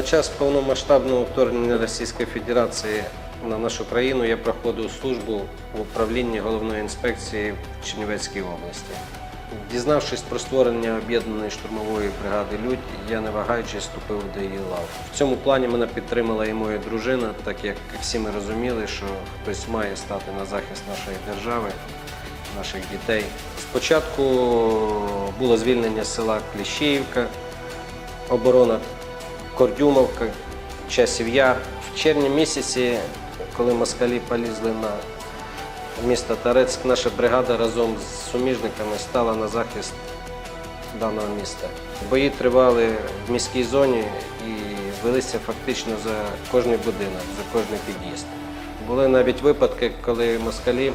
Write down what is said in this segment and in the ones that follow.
На час повномасштабного вторгнення Російської Федерації на нашу країну я проходив службу в управлінні головної інспекції в Чернівецькій області. Дізнавшись про створення об'єднаної штурмової бригади Людь, я не вагаючись вступив до її лав. В цьому плані мене підтримала і моя дружина, так як всі ми розуміли, що хтось має стати на захист нашої держави, наших дітей. Спочатку було звільнення села Кліщіївка, оборона Кордюмовка, Часів Яр. В червні місяці, коли москалі полізли на місто Тарецьк, наша бригада разом з суміжниками стала на захист даного міста. Бої тривали в міській зоні і велися фактично за кожний будинок, за кожний під'їзд. Були навіть випадки, коли москалі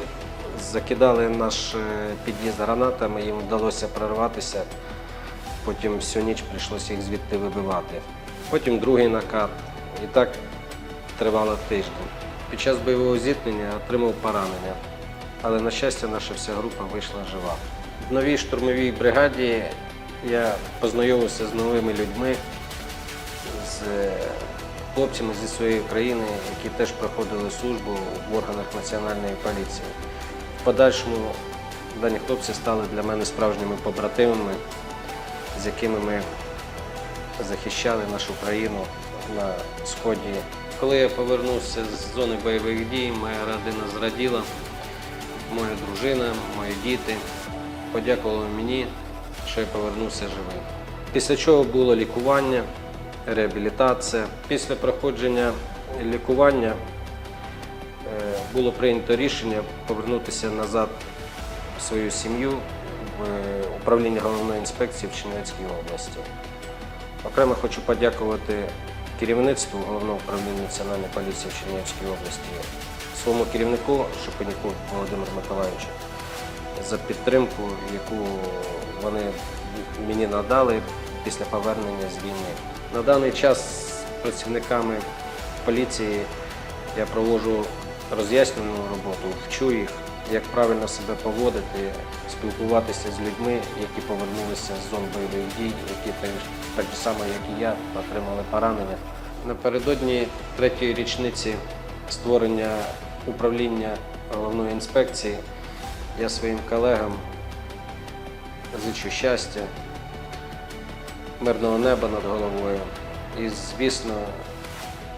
закидали наш е, під'їзд гранатами, їм вдалося прорватися. Потім всю ніч прийшлося їх звідти вибивати. Потім другий накат. І так тривало тиждень. Під час бойового зіткнення отримав поранення. Але, на щастя, наша вся група вийшла жива. В новій штурмовій бригаді я познайомився з новими людьми, з е, хлопцями зі своєї країни, які теж проходили службу в органах національної поліції. В подальшому дані хлопці стали для мене справжніми побратимами, з якими ми захищали нашу країну на сході. Коли я повернувся з зони бойових дій, моя родина зраділа, моя дружина, мої діти подякували мені, що я повернувся живим. Після чого було лікування, реабілітація. Після проходження лікування е, було прийнято рішення повернутися назад в свою сім'ю в управління головної інспекції в Чернівецькій області. Окремо хочу подякувати керівництву головного управління Національної поліції в Чернігівській області, своєму керівнику Шепеняку Володимиру Миколаївичу за підтримку, яку вони мені надали після повернення з війни. На даний час працівниками поліції я проводжу роз'яснювальну роботу, вчу їх, як правильно себе поводити, спілкуватися з людьми, які повернулися з зон бойових дій, які так само, як і я, отримали поранення. Напередодні третьої річниці створення управління головної інспекції я своїм колегам зичу щастя, мирного неба над головою і, звісно,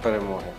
перемоги.